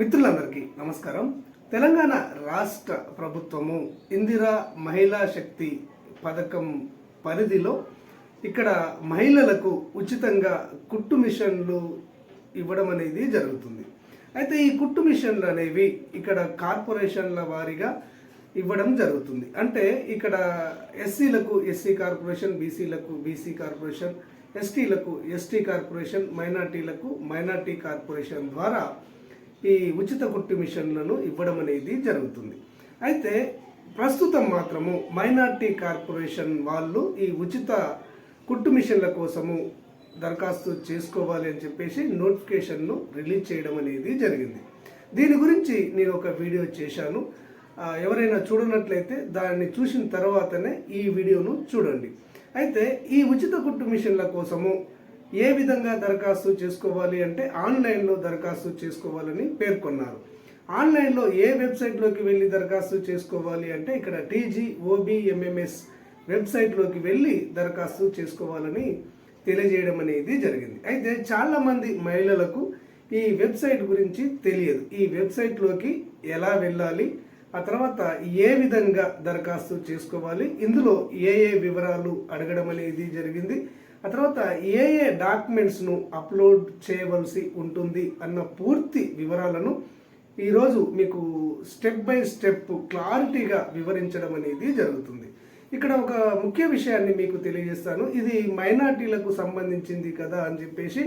మిత్రులందరికీ నమస్కారం. తెలంగాణ రాష్ట్ర ప్రభుత్వము ఇందిరా మహిళా శక్తి పథకం పరిధిలో ఇక్కడ మహిళలకు ఉచితంగా కుట్టు మిషన్లు ఇవ్వడం అనేది జరుగుతుంది. అయితే ఈ కుట్టు మిషన్లు అనేవి ఇక్కడ కార్పొరేషన్ల వారీగా ఇవ్వడం జరుగుతుంది. అంటే ఇక్కడ ఎస్సీలకు ఎస్సీ కార్పొరేషన్ బీసీలకు బీసీ కార్పొరేషన్ ఎస్టీలకు ఎస్టీ కార్పొరేషన్ మైనార్టీలకు మైనార్టీ కార్పొరేషన్ ద్వారా ఈ ఉచిత కుట్టు మిషన్లను ఇవ్వడం అనేది జరుగుతుంది. అయితే ప్రస్తుతం మాత్రము మైనార్టీ కార్పొరేషన్ వాళ్ళు ఈ ఉచిత కుట్టు మిషన్ల కోసము దరఖాస్తు చేసుకోవాలి అని చెప్పేసి నోటిఫికేషన్ను రిలీజ్ చేయడం అనేది జరిగింది. దీని గురించి నేను ఒక వీడియో చేశాను. ఎవరైనా చూడనట్లయితే దాన్ని చూసిన తర్వాతనే ఈ వీడియోను చూడండి. అయితే ఈ ఉచిత కుట్టు మిషన్ల కోసము ఏ విధంగా దరఖాస్తు చేసుకోవాలి అంటే ఆన్లైన్లో దరఖాస్తు చేసుకోవాలని పేర్కొన్నారు. ఆన్లైన్లో ఏ వెబ్సైట్లోకి వెళ్ళి దరఖాస్తు చేసుకోవాలి అంటే ఇక్కడ టీజీ ఓబిఎంఎంఎస్ వెబ్సైట్లోకి వెళ్ళి దరఖాస్తు చేసుకోవాలని తెలియజేయడం అనేది జరిగింది. అయితే చాలామంది మహిళలకు ఈ వెబ్సైట్ గురించి తెలియదు. ఈ వెబ్సైట్లోకి ఎలా వెళ్ళాలి ఆ తర్వాత ఏ విధంగా దరఖాస్తు చేసుకోవాలి ఇందులో ఏ ఏ వివరాలు అడగడం అనేది జరిగింది. ఆ తర్వాత ఏ ఏ డాక్యుమెంట్స్ను అప్లోడ్ చేయవలసి ఉంటుంది అన్న పూర్తి వివరాలను ఈరోజు మీకు స్టెప్ బై స్టెప్ క్లారిటీగా వివరించడం అనేది జరుగుతుంది. ఇక్కడ ఒక ముఖ్య విషయాన్ని మీకు తెలియజేస్తాను. ఇది మైనార్టీలకు సంబంధించింది కదా అని చెప్పేసి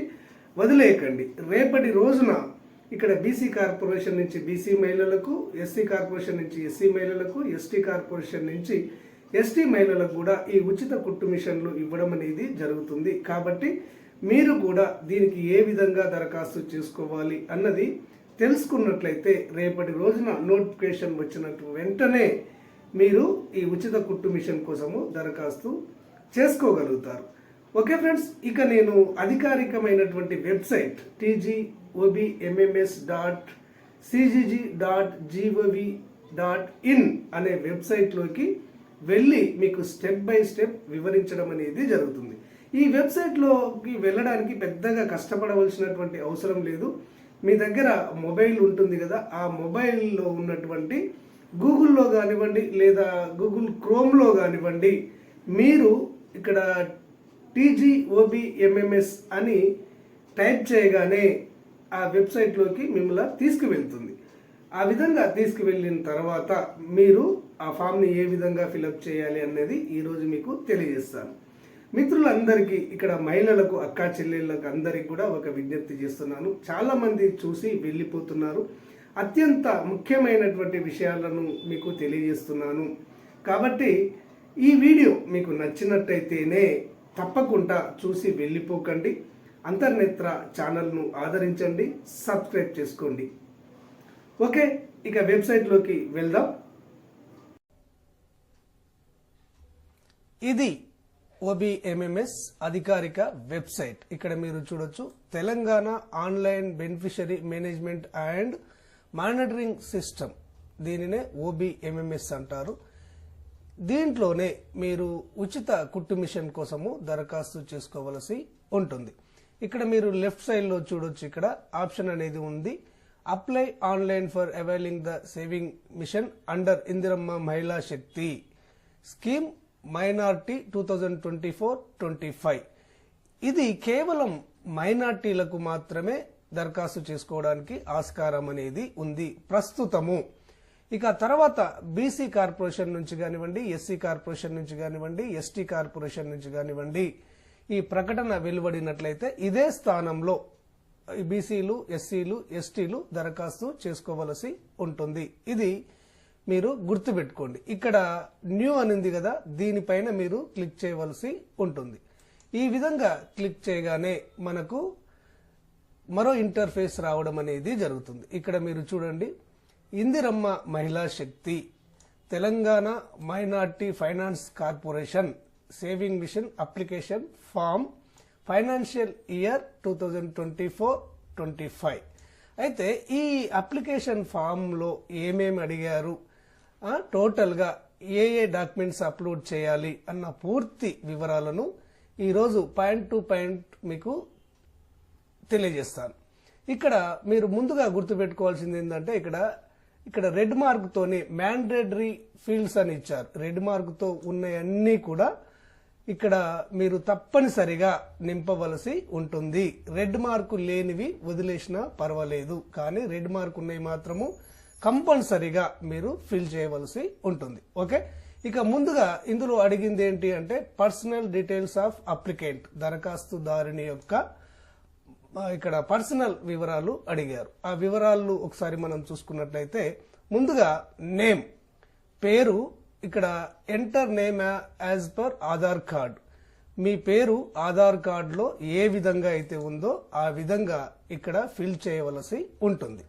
వదిలేయకండి. రేపటి రోజున ఇక్కడ బీసీ కార్పొరేషన్ నుంచి బీసీ మహిళలకు ఎస్సీ కార్పొరేషన్ నుంచి ఎస్సీ మహిళలకు ఎస్టీ కార్పొరేషన్ నుంచి ఎస్టీ మహిళలకు కూడా ఈ ఉచిత కుట్టు మిషన్లు ఇవ్వడం అనేది జరుగుతుంది. కాబట్టి మీరు కూడా దీనికి ఏ విధంగా దరఖాస్తు చేసుకోవాలి అన్నది తెలుసుకున్నట్లయితే రేపటి రోజున నోటిఫికేషన్ వచ్చినట్టు వెంటనే మీరు ఈ ఉచిత కుట్టు మిషన్ కోసము దరఖాస్తు చేసుకోగలుగుతారు. ఓకే ఫ్రెండ్స్ ఇక నేను అధికారికమైనటువంటి website TG OBMMS dot CGG dot GOV dot in అనే వెబ్సైట్లోకి వెళ్ళి మీకు స్టెప్ బై స్టెప్ వివరించడం అనేది జరుగుతుంది. ఈ వెబ్సైట్లోకి వెళ్ళడానికి పెద్దగా కష్టపడవలసినటువంటి అవసరం లేదు. మీ దగ్గర మొబైల్ ఉంటుంది కదా ఆ మొబైల్లో ఉన్నటువంటి గూగుల్లో కానివ్వండి లేదా గూగుల్ క్రోమ్లో కానివ్వండి మీరు ఇక్కడ టీజీఓబిఎంఎంఎస్ అని టైప్ చేయగానే ఆ వెబ్సైట్లోకి మిమ్మల్ని తీసుకువెళ్తుంది. ఆ విధంగా తీసుకువెళ్ళిన తర్వాత మీరు ఆ ఫామ్ని ఏ విధంగా ఫిలప్ చేయాలి అనేది ఈరోజు మీకు తెలియజేస్తాను. మిత్రులందరికీ ఇక్కడ మహిళలకు అక్కా చెల్లెళ్ళకు అందరికీ కూడా ఒక విజ్ఞప్తి చేస్తున్నాను. చాలామంది చూసి వెళ్ళిపోతున్నారు. అత్యంత ముఖ్యమైనటువంటి విషయాలను మీకు తెలియజేస్తున్నాను. కాబట్టి ఈ వీడియో మీకు నచ్చినట్టయితేనే తప్పకుండా చూసి వెళ్ళిపోకండి. అంతర్నేత్ర ఛానల్ను ఆదరించండి సబ్స్క్రైబ్ చేసుకోండి. ఓకే ఇక వెబ్సైట్లోకి వెళ్దాం. ఇది ఓబిఎంఎంఎస్ అధికారిక వెబ్సైట్. ఇక్కడ మీరు చూడొచ్చు Telangana online beneficiary management and monitoring system. దీనినే ఓబిఎంఎంఎస్ అంటారు. దీంట్లోనే మీరు ఉచిత కుట్టు మిషన్ కోసము దరఖాస్తు చేసుకోవలసి ఉంటుంది. ఇక్కడ మీరు లెఫ్ట్ సైడ్లో చూడొచ్చు ఇక్కడ ఆప్షన్ అనేది ఉంది. Apply online for availing the saving mission under Indiramma Mahila Shakti scheme minority two thousand twenty four twenty five. ఇది కేవలం మైనార్టీలకు మాత్రమే దరఖాస్తు చేసుకోవడానికి ఆస్కారం అనేది ఉంది ప్రస్తుతము. ఇక తర్వాత బీసీ కార్పొరేషన్ నుంచి కానివ్వండి ఎస్సీ కార్పొరేషన్ నుంచి కానివ్వండి ఎస్టీ కార్పొరేషన్ నుంచి కానివ్వండి ఈ ప్రకటన వెలువడినట్లయితే ఇదే స్థానంలో బీసీలు ఎస్సీలు ఎస్టీలు దరఖాస్తు చేసుకోవలసి ఉంటుంది. ఇది మీరు గుర్తుపెట్టుకోండి. ఇక్కడ న్యూ అనింది కదా దీనిపైన మీరు క్లిక్ చేయవలసి ఉంటుంది. ఈ విధంగా క్లిక్ చేయగానే మనకు మరో ఇంటర్ఫేస్ రావడం అనేది జరుగుతుంది. ఇక్కడ మీరు చూడండి. Indiramma Mahila Shakti Telangana minority finance corporation saving mission application form financial year two thousand twenty four twenty five. అయితే ఈ అప్లికేషన్ ఫామ్లో ఏమేమి అడిగారు? టోటల్గా ఏ ఏ డాక్యుమెంట్స్ అప్లోడ్ చేయాలి అన్న పూర్తి వివరాలను ఈరోజు పాయింట్ టు పాయింట్ మీకు తెలియజేస్తాను. ఇక్కడ మీరు ముందుగా గుర్తుపెట్టుకోవాల్సింది ఏంటంటే ఇక్కడ ఇక్కడ రెడ్ మార్క్తోనే మ్యాండేటరీ ఫీల్డ్స్ అని ఇచ్చారు. రెడ్ మార్క్తో ఉన్నాయన్నీ కూడా ఇక్కడ మీరు తప్పనిసరిగా నింపవలసి ఉంటుంది. రెడ్ మార్కు లేనివి వదిలేసినా పర్వాలేదు. కానీ రెడ్ మార్క్ ఉన్నవి మాత్రము కంపల్సరీగా మీరు ఫిల్ చేయవలసి ఉంటుంది. ఓకే? ఇక ముందుగా ఇందులో అడిగింది ఏంటి అంటే పర్సనల్ డీటెయిల్స్ ఆఫ్ అప్లికెంట్ దరఖాస్తుదారుని యొక్క ఇక్కడ పర్సనల్ వివరాలు అడిగారు. ఆ వివరాలు ఒకసారి మనం చూసుకున్నట్లయితే ముందుగా నేమ్ పేరు ఇక్కడ enter name as per Aadhaar card. మీ పేరు ఆధార్ కార్డులో ఏ విధంగా అయితే ఉందో ఆ విధంగా ఇక్కడ ఫిల్ చేయవలసి ఉంటుంది.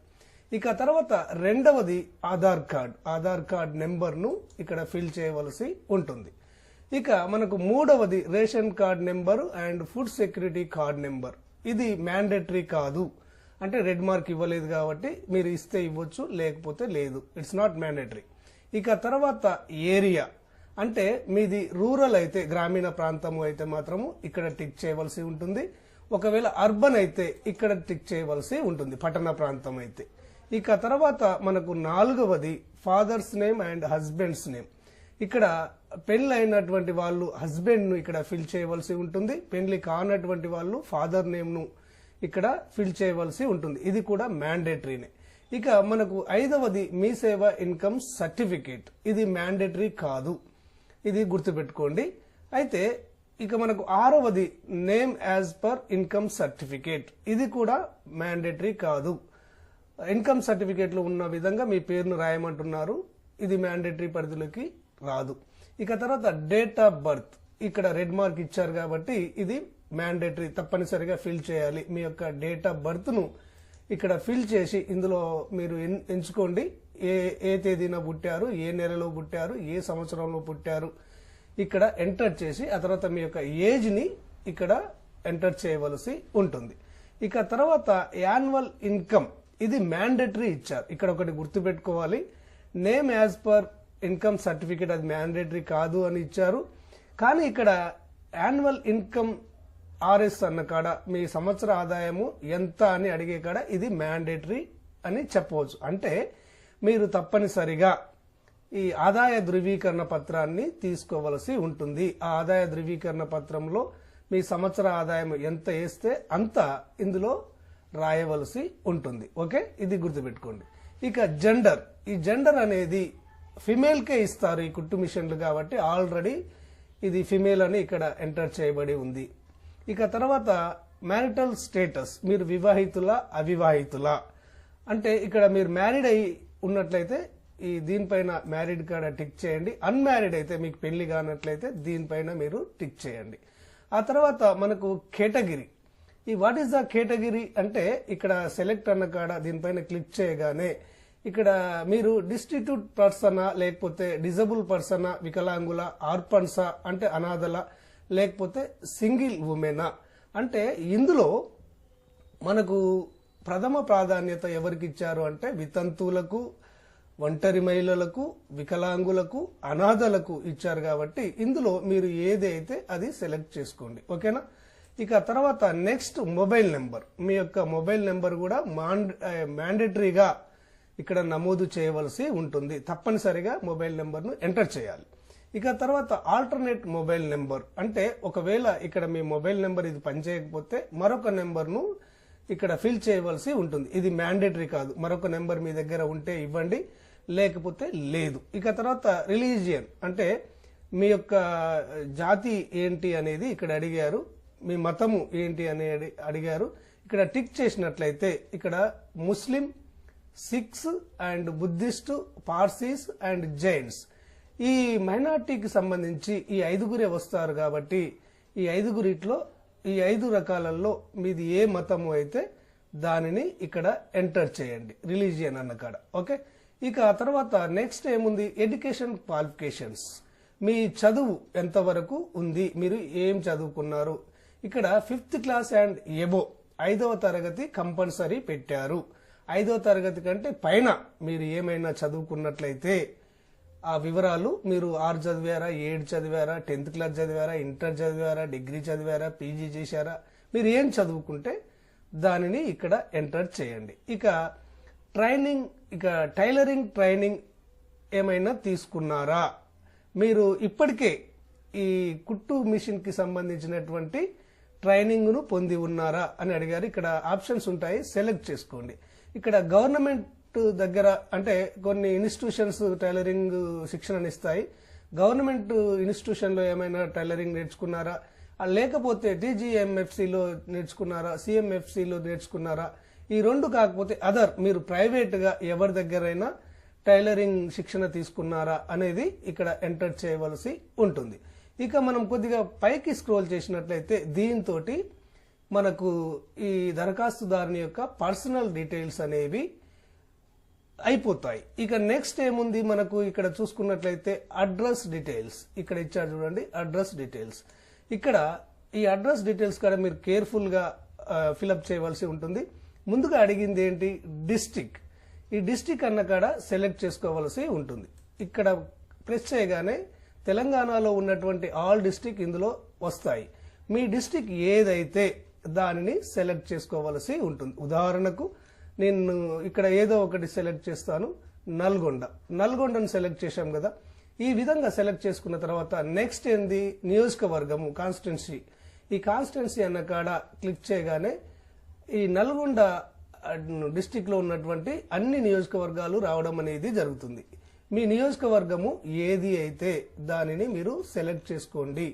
ఇక తర్వాత రెండవది ఆధార్ కార్డ్. ఆధార్ కార్డ్ నెంబర్ను ఇక్కడ ఫిల్ చేయవలసి ఉంటుంది. ఇక మనకు మూడవది ration card number and food security card number. ఇది మ్యాండేటరీ కాదు. అంటే రెడ్ మార్క్ ఇవ్వలేదు కాబట్టి మీరు ఇస్తే ఇవ్వచ్చు లేకపోతే లేదు. ఇట్స్ నాట్ మ్యాండేటరీ ఇక తర్వాత ఏరియా. అంటే మీది రూరల్ అయితే గ్రామీణ ప్రాంతము అయితే మాత్రము ఇక్కడ టిక్ చేయవలసి ఉంటుంది. ఒకవేళ అర్బన్ అయితే ఇక్కడ టిక్ చేయవలసి ఉంటుంది పట్టణ ప్రాంతం అయితే. ఇక తర్వాత మనకు నాలుగవది father's name and husband's name. ఇక్కడ పెళ్ళి అయినటువంటి వాళ్ళు హస్బెండ్ను ఇక్కడ ఫిల్ చేయవలసి ఉంటుంది. పెళ్ళి కానటువంటి వాళ్ళు ఫాదర్ నేమ్ను ఇక్కడ ఫిల్ చేయవలసి ఉంటుంది. ఇది కూడా మ్యాండేటరీనే. ఇక మనకు ఐదవది మీ సేవ ఇన్కమ్ సర్టిఫికేట్. ఇది మ్యాండేటరీ కాదు. ఇది గుర్తుపెట్టుకోండి. అయితే ఇక మనకు ఆరవది name as per income certificate. ఇది కూడా మ్యాండేటరీ కాదు. ఇన్కమ్ సర్టిఫికేట్లు ఉన్న విధంగా మీ పేరును రాయమంటున్నారు. ఇది మ్యాండేటరీ పరిధిలోకి రాదు. ఇక తర్వాత డేట్ ఆఫ్ బర్త్ ఇక్కడ రెడ్ మార్క్ ఇచ్చారు కాబట్టి ఇది మ్యాండేటరీ తప్పనిసరిగా ఫిల్ చేయాలి. మీ యొక్క డేట్ ఆఫ్ బర్త్ను ఇక్కడ ఫిల్ చేసి ఇందులో మీరు ఎన్- ఎంచుకోండి. ఏ ఏ తేదీన పుట్టారు ఏ నెలలో పుట్టారు ఏ సంవత్సరంలో పుట్టారు. ఇక్కడ ఎంటర్ చేసి ఆ తర్వాత మీ యొక్క ఏజ్ని ఇక్కడ ఎంటర్ చేయవలసి ఉంటుంది. ఇక తర్వాత యాన్యువల్ ఇన్కమ్ ఇది మ్యాండేటరీ ఇచ్చారు. ఇక్కడ ఒకటి గుర్తుపెట్టుకోవాలి. Name as per income certificate అది మ్యాండేటరీ కాదు అని ఇచ్చారు. కానీ ఇక్కడ యాన్యువల్ ఇన్కమ్ ఆర్ఎస్ అన్న కాడ మీ సంవత్సర ఆదాయము ఎంత అని అడిగే కాడ ఇది మ్యాండేటరీ అని చెప్పవచ్చు. అంటే మీరు తప్పనిసరిగా ఈ ఆదాయ ధృవీకరణ పత్రాన్ని తీసుకోవలసి ఉంటుంది. ఆ ఆదాయ ధృవీకరణ పత్రంలో మీ సంవత్సర ఆదాయం ఎంత వేస్తే అంత ఇందులో రాయవలసి ఉంటుంది. ఓకే? ఇది గుర్తుపెట్టుకోండి. ఇక జెండర్ ఈ జెండర్ అనేది ఫిమేల్కే ఇస్తారు ఈ కుట్టు మిషన్లు కాబట్టి ఆల్రెడీ ఇది ఫిమేల్ అని ఇక్కడ ఎంటర్ చేయబడి ఉంది. ఇక తర్వాత మ్యారిటల్ స్టేటస్ మీరు వివాహితుల అవివాహితుల? అంటే ఇక్కడ మీరు మ్యారీడ్ అయి ఉన్నట్లయితే ఈ దీనిపైన మ్యారీడ్ కాడ టిక్ చేయండి. అన్మ్యారీడ్ అయితే మీకు పెళ్ళి కానట్లయితే దీనిపైన మీరు టిక్ చేయండి. ఆ తర్వాత మనకు కేటగిరీ. ఈ వాట్ ఈస్ ద కేటగిరీ అంటే ఇక్కడ సెలెక్ట్ అన్న కాడ దీనిపైన క్లిక్ చేయగానే ఇక్కడ మీరు డిస్టిట్యూట్ పర్సనా లేకపోతే డిజబుల్ పర్సనా వికలాంగుల ఆర్పన్సా అంటే అనాథల లేకపోతే సింగిల్ ఉమెనా? అంటే ఇందులో మనకు ప్రథమ ప్రాధాన్యత ఎవరికి ఇచ్చారు అంటే వితంతువులకు ఒంటరి మహిళలకు వికలాంగులకు అనాథలకు ఇచ్చారు కాబట్టి ఇందులో మీరు ఏదైతే అది సెలెక్ట్ చేసుకోండి. ఓకేనా? ఇక తర్వాత నెక్స్ట్ మొబైల్ నెంబర్ మీ యొక్క మొబైల్ నెంబర్ కూడా మ్యాండేటరీగా eh, ఇక్కడ నమోదు చేయవలసి ఉంటుంది. తప్పనిసరిగా మొబైల్ నెంబర్ను ఎంటర్ చేయాలి. ఇక తర్వాత ఆల్టర్నేట్ మొబైల్ నెంబర్ అంటే ఒకవేళ ఇక్కడ మీ మొబైల్ నెంబర్ ఇది పనిచేయకపోతే మరొక నెంబర్ను ఇక్కడ ఫిల్ చేయవలసి ఉంటుంది. ఇది మ్యాండేటరీ కాదు. మరొక నెంబర్ మీ దగ్గర ఉంటే ఇవ్వండి. లేకపోతే లేదు. ఇక తర్వాత రిలీజియన్ అంటే మీ యొక్క eh, జాతి ఏంటి అనేది ఇక్కడ అడిగారు. మీ మతము ఏంటి అని అడిగారు. ఇక్కడ టిక్ చేసినట్లయితే ఇక్కడ Muslim Sikhs and Buddhist Parsis and Jains. ఈ మైనార్టీకి సంబంధించి ఈ ఐదుగురే వస్తారు కాబట్టి ఈ ఐదుగురిట్లో ఈ ఐదు రకాలలో మీది ఏ మతము అయితే దానిని ఇక్కడ ఎంటర్ చేయండి. రిలీజియన్ అన్న కాడ. ఓకే? ఇక ఆ తర్వాత నెక్స్ట్ ఏముంది? Education qualifications. మీ చదువు ఎంతవరకు ఉంది? మీరు ఏం చదువుకున్నారు? ఇక్కడ ఫిఫ్త్ క్లాస్ అండ్ ఎబో ఐదవ తరగతి కంపల్సరీ పెట్టారు. ఐదవ తరగతి కంటే పైన మీరు ఏమైనా చదువుకున్నట్లయితే ఆ వివరాలు మీరు ఆరు చదివారా ఏడు చదివారా టెన్త్ క్లాస్ చదివారా ఇంటర్ చదివారా డిగ్రీ చదివారా పీజీ చేశారా మీరు ఏం చదువుకుంటే దానిని ఇక్కడ ఎంటర్ చేయండి. ఇక ట్రైనింగ్ ఇక టైలరింగ్ ట్రైనింగ్ ఏమైనా తీసుకున్నారా? మీరు ఇప్పటికే ఈ కుట్టు మిషన్కి సంబంధించినటువంటి ట్రైనింగ్ను పొంది ఉన్నారా అని అడిగారు. ఇక్కడ ఆప్షన్స్ ఉంటాయి. సెలెక్ట్ చేసుకోండి. ఇక్కడ గవర్నమెంట్ దగ్గర అంటే కొన్ని ఇన్స్టిట్యూషన్స్ టైలరింగ్ శిక్షణను ఇస్తాయి. గవర్నమెంట్ ఇన్స్టిట్యూషన్లో ఏమైనా టైలరింగ్ నేర్చుకున్నారా? లేకపోతే టీజీఎంఎఫ్సిలో నేర్చుకున్నారా? సిఎంఎఫ్సిలో నేర్చుకున్నారా? ఈ రెండు కాకపోతే అదర్ మీరు ప్రైవేట్గా ఎవరి దగ్గరైనా టైలరింగ్ శిక్షణ తీసుకున్నారా అనేది ఇక్కడ ఎంటర్ చేయవలసి ఉంటుంది. ఇక మనం కొద్దిగా పైకి స్క్రోల్ చేసినట్లయితే దీంతో మనకు ఈ దరఖాస్తుదారుని యొక్క పర్సనల్ డీటెయిల్స్ అనేవి అయిపోతాయి. ఇక నెక్స్ట్ ఏముంది? మనకు ఇక్కడ చూసుకున్నట్లయితే అడ్రస్ డీటెయిల్స్. ఇక్కడ ఇచ్చారు చూడండి అడ్రస్ డీటెయిల్స్. ఇక్కడ ఈ అడ్రస్ డీటెయిల్స్ కూడా మీరు కేర్ఫుల్గా ఫిలప్ చేయవలసి ఉంటుంది. ముందుగా అడిగింది ఏంటి? డిస్టిక్. ఈ డిస్టిక్ అన్న కాడ సెలెక్ట్ చేసుకోవలసి ఉంటుంది. ఇక్కడ ప్రెస్ చేయగానే తెలంగాణలో ఉన్నటువంటి ఆల్ డిస్టిక్ ఇందులో వస్తాయి. మీ డిస్టిక్ ఏదైతే దానిని సెలెక్ట్ చేసుకోవలసి ఉంటుంది. ఉదాహరణకు నేను ఇక్కడ ఏదో ఒకటి సెలెక్ట్ చేస్తాను నల్గొండ. నల్గొండను సెలెక్ట్ చేశాం కదా. ఈ విధంగా సెలెక్ట్ చేసుకున్న తర్వాత నెక్స్ట్ ఏంది? నియోజకవర్గము కాన్స్టిట్యున్సీ. ఈ కాన్స్టిట్యున్సీ అన్న కాడ క్లిక్ చేయగానే ఈ నల్గొండ డిస్టిక్లో ఉన్నటువంటి అన్ని నియోజకవర్గాలు రావడం అనేది జరుగుతుంది. మీ నియోజకవర్గము ఏది అయితే దానిని మీరు సెలెక్ట్ చేసుకోండి.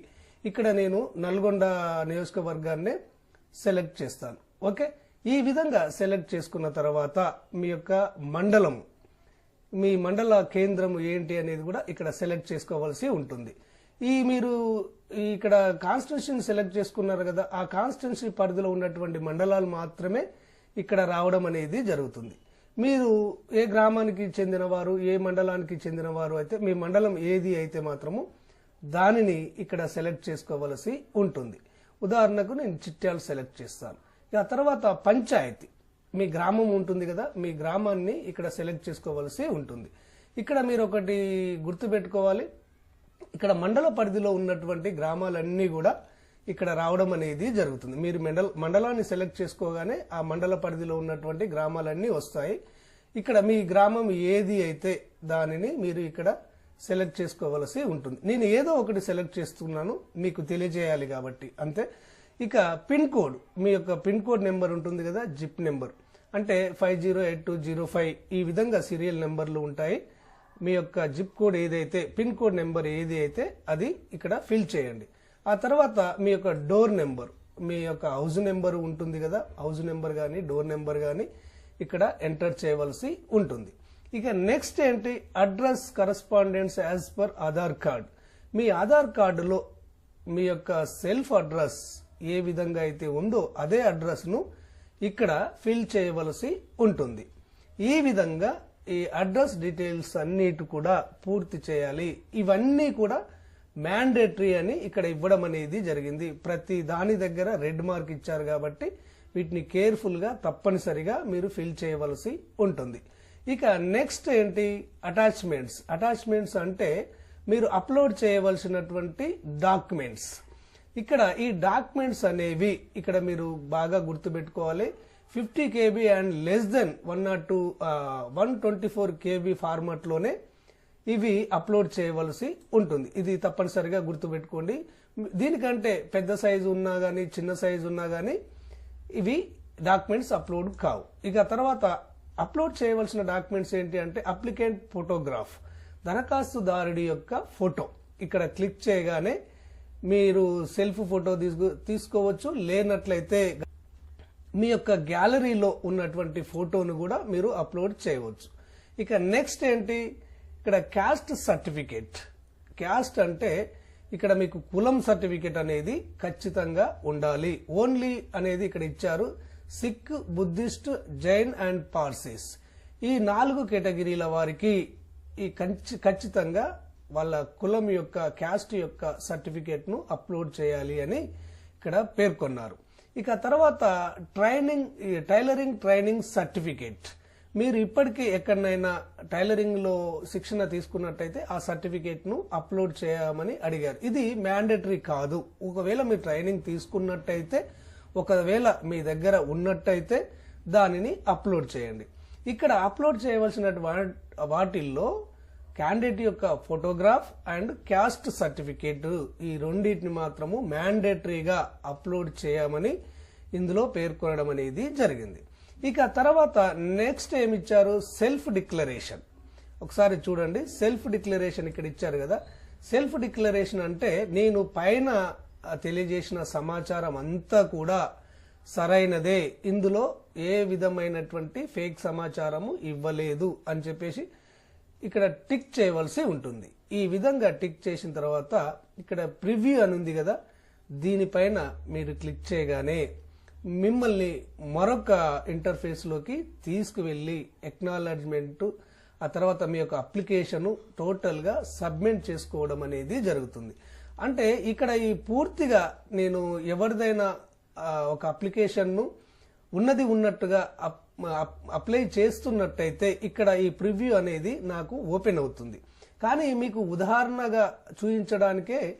ఇక్కడ నేను నల్గొండ నియోజకవర్గాన్నే సెలెక్ట్ చేస్తాను. ఓకే? ఈ విధంగా సెలెక్ట్ చేసుకున్న తర్వాత మీ యొక్క మండలం మీ మండల కేంద్రం ఏంటి అనేది కూడా ఇక్కడ సెలెక్ట్ చేసుకోవాల్సి ఉంటుంది. ఈ మీరు ఇక్కడ కాన్స్టిట్యూషన్ సెలెక్ట్ చేసుకున్నారు కదా ఆ కాన్స్టిట్యూన్సీ పరిధిలో ఉన్నటువంటి మండలాలు మాత్రమే ఇక్కడ రావడం అనేది జరుగుతుంది. మీరు ఏ గ్రామానికి చెందినవారు ఏ మండలానికి చెందినవారు అయితే మీ మండలం ఏది అయితే మాత్రము దానిని ఇక్కడ సెలెక్ట్ చేసుకోవలసి ఉంటుంది. ఉదాహరణకు నేను చిట్యాలు సెలెక్ట్ చేస్తాను. ఇక ఆ తర్వాత పంచాయతీ. మీ గ్రామం ఉంటుంది కదా మీ గ్రామాన్ని ఇక్కడ సెలెక్ట్ చేసుకోవలసి ఉంటుంది. ఇక్కడ మీరు ఒకటి గుర్తుపెట్టుకోవాలి. ఇక్కడ మండల పరిధిలో ఉన్నటువంటి గ్రామాలన్నీ కూడా ఇక్కడ రావడం అనేది జరుగుతుంది. మీరు మండల మండలాన్ని సెలెక్ట్ చేసుకోగానే ఆ మండల పరిధిలో ఉన్నటువంటి గ్రామాలన్నీ వస్తాయి. ఇక్కడ మీ గ్రామం ఏది అయితే దానిని మీరు ఇక్కడ సెలెక్ట్ చేసుకోవలసి ఉంటుంది. నేను ఏదో ఒకటి సెలెక్ట్ చేస్తున్నాను మీకు తెలియజేయాలి కాబట్టి. అంతే. ఇక పిన్ కోడ్ మీ యొక్క పిన్ కోడ్ నెంబర్ ఉంటుంది కదా జిప్ నెంబర్. అంటే five zero eight two zero five ఈ విధంగా సీరియల్ నెంబర్లు ఉంటాయి. మీ యొక్క జిప్ కోడ్ ఏదైతే పిన్ కోడ్ నెంబర్ ఏది అయితే అది ఇక్కడ ఫిల్ చేయండి. ఆ తర్వాత మీ యొక్క డోర్ నెంబర్ మీ యొక్క హౌస్ నెంబర్ ఉంటుంది కదా హౌస్ నెంబర్ కానీ డోర్ నెంబర్ కానీ ఇక్కడ ఎంటర్ చేయవలసి ఉంటుంది. ఇక నెక్స్ట్ ఏంటి? Address correspondence as per Aadhaar card. మీ ఆధార్ కార్డులో మీ యొక్క సెల్ఫ్ అడ్రస్ ఏ విధంగా అయితే ఉందో అదే అడ్రస్ను ఇక్కడ ఫిల్ చేయవలసి ఉంటుంది. ఈ విధంగా ఈ అడ్రస్ డీటెయిల్స్ అన్నిటి కూడా పూర్తి చేయాలి. ఇవన్నీ కూడా మ్యాండేటరీ అని ఇక్కడ ఇవ్వడం అనేది జరిగింది. ప్రతి దాని దగ్గర రెడ్ మార్క్ ఇచ్చారు కాబట్టి వీటిని కేర్ఫుల్గా తప్పనిసరిగా మీరు ఫిల్ చేయవలసి ఉంటుంది. ఇక నెక్స్ట్ ఏంటి? అటాచ్మెంట్స్ అటాచ్మెంట్స్ అంటే మీరు అప్లోడ్ చేయవలసినటువంటి డాక్యుమెంట్స్ ఇక్కడ ఈ డాక్యుమెంట్స్ అనేవి ఇక్కడ మీరు బాగా గుర్తుపెట్టుకోవాలి. Fifty KB and less than one not two one twenty four KB ఫార్మాట్లోనే ఇవి అప్లోడ్ చేయవలసి ఉంటుంది. ఇది తప్పనిసరిగా గుర్తుపెట్టుకోండి. దీనికంటే పెద్ద సైజు ఉన్నా కానీ చిన్న సైజు ఉన్నా కానీ ఇవి డాక్యుమెంట్స్ అప్లోడ్ కావు. ఇక తర్వాత అప్లోడ్ చేయవలసిన డాక్యుమెంట్స్ ఏంటి అంటే అప్లికెంట్ ఫోటోగ్రాఫ్ దరఖాస్తుదారుడి యొక్క ఫోటో. ఇక్కడ క్లిక్ చేయగానే మీరు సెల్ఫ్ ఫోటో తీసుకో తీసుకోవచ్చు. లేనట్లయితే మీ యొక్క గ్యాలరీలో ఉన్నటువంటి ఫోటోను కూడా మీరు అప్లోడ్ చేయవచ్చు. ఇక నెక్స్ట్ ఏంటి? ఇక్కడ క్యాస్ట్ సర్టిఫికేట్ క్యాస్ట్ అంటే ఇక్కడ మీకు కులం సర్టిఫికేట్ అనేది ఖచ్చితంగా ఉండాలి. ఓన్లీ అనేది ఇక్కడ ఇచ్చారు. సిక్ బుద్ధిస్ట్ జైన్ అండ్ పార్సీస్ ఈ నాలుగు కేటగిరీల వారికి ఈ ఖచ్చితంగా వాళ్ళ కులం యొక్క క్యాస్ట్ యొక్క సర్టిఫికేట్ను అప్లోడ్ చేయాలి అని ఇక్కడ పేర్కొన్నారు. ఇక తర్వాత ట్రైనింగ్ టైలరింగ్ ట్రైనింగ్ సర్టిఫికేట్ మీరు ఇప్పటికీ ఎక్కడనైనా టైలరింగ్లో శిక్షణ తీసుకున్నట్టయితే ఆ సర్టిఫికేట్ను అప్లోడ్ చేయమని అడిగారు. ఇది మ్యాండేటరీ కాదు. ఒకవేళ మీరు ట్రైనింగ్ తీసుకున్నట్టయితే ఒకవేళ మీ దగ్గర ఉన్నట్టయితే దానిని అప్లోడ్ చేయండి. ఇక్కడ అప్లోడ్ చేయవలసిన వాటిల్లో క్యాండిడేట్ యొక్క ఫోటోగ్రాఫ్ అండ్ క్యాస్ట్ సర్టిఫికేట్ ఈ రెండింటిని మాత్రము మ్యాండేటరీగా అప్లోడ్ చేయమని ఇందులో పేర్కొనడం అనేది జరిగింది. ఇక తర్వాత నెక్స్ట్ ఏమి ఇచ్చారు సెల్ఫ్ డిక్లరేషన్ ఒకసారి చూడండి. సెల్ఫ్ డిక్లరేషన్ ఇక్కడ ఇచ్చారు కదా. సెల్ఫ్ డిక్లరేషన్ అంటే నేను పైన తెలియజేసిన సమాచారం అంతా కూడా సరైనదే. ఇందులో ఏ విధమైనటువంటి ఫేక్ సమాచారము ఇవ్వలేదు అని చెప్పేసి ఇక్కడ టిక్ చేయవలసి ఉంటుంది. ఈ విధంగా టిక్ చేసిన తర్వాత ఇక్కడ ప్రివ్యూ అని ఉంది కదా. దీనిపైన మీరు క్లిక్ చేయగానే మిమ్మల్ని మరొక ఇంటర్ఫేస్లోకి తీసుకువెళ్ళి ఎక్నాలజ్మెంట్ ఆ తర్వాత మీ యొక్క అప్లికేషన్ టోటల్గా సబ్మిట్ చేసుకోవడం అనేది జరుగుతుంది. అంటే ఇక్కడ ఈ పూర్తిగా నేను ఎవరిదైనా ఒక అప్లికేషన్ను ఉన్నది ఉన్నట్టుగా అప్- అప్- అప్లై చేస్తున్నట్టయితే ఇక్కడ ఈ ప్రివ్యూ అనేది నాకు ఓపెన్ అవుతుంది. కానీ మీకు ఉదాహరణగా చూపించడానికే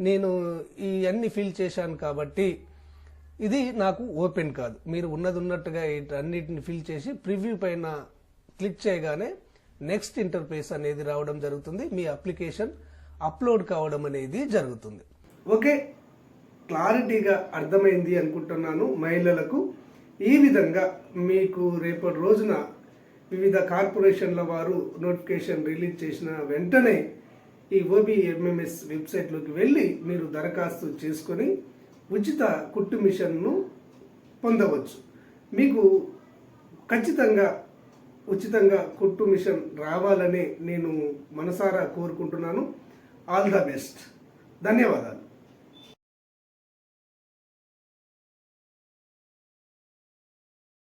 నేను ఈ అన్ని ఫిల్ చేశాను కాబట్టి ఇది నాకు ఓపెన్ కాదు. మీరు ఉన్నది ఉన్నట్టుగా అన్నిటిని ఫిల్ చేసి ప్రివ్యూ పైన క్లిక్ చేయగానే నెక్స్ట్ ఇంటర్ఫేస్ అనేది రావడం జరుగుతుంది. మీ అప్లికేషన్ అప్లోడ్ కావడం అనేది జరుగుతుంది. ఓకే. క్లారిటీగా అర్థమైంది అనుకుంటున్నాను మహిళలకు. ఈ విధంగా మీకు రేపటి రోజున వివిధ కార్పొరేషన్ల వారు నోటిఫికేషన్ రిలీజ్ చేసిన వెంటనే ఈ ఓబిఎంఎంఎస్ వెబ్సైట్లోకి వెళ్ళి మీరు దరఖాస్తు చేసుకొని ఉచిత కుట్టు మిషన్ను పొందవచ్చు. మీకు ఖచ్చితంగా ఉచితంగా కుట్టు మిషన్ రావాలని నేను మనసారా కోరుకుంటున్నాను. ఆల్ ద బెస్ట్ ధన్యవాదాలు.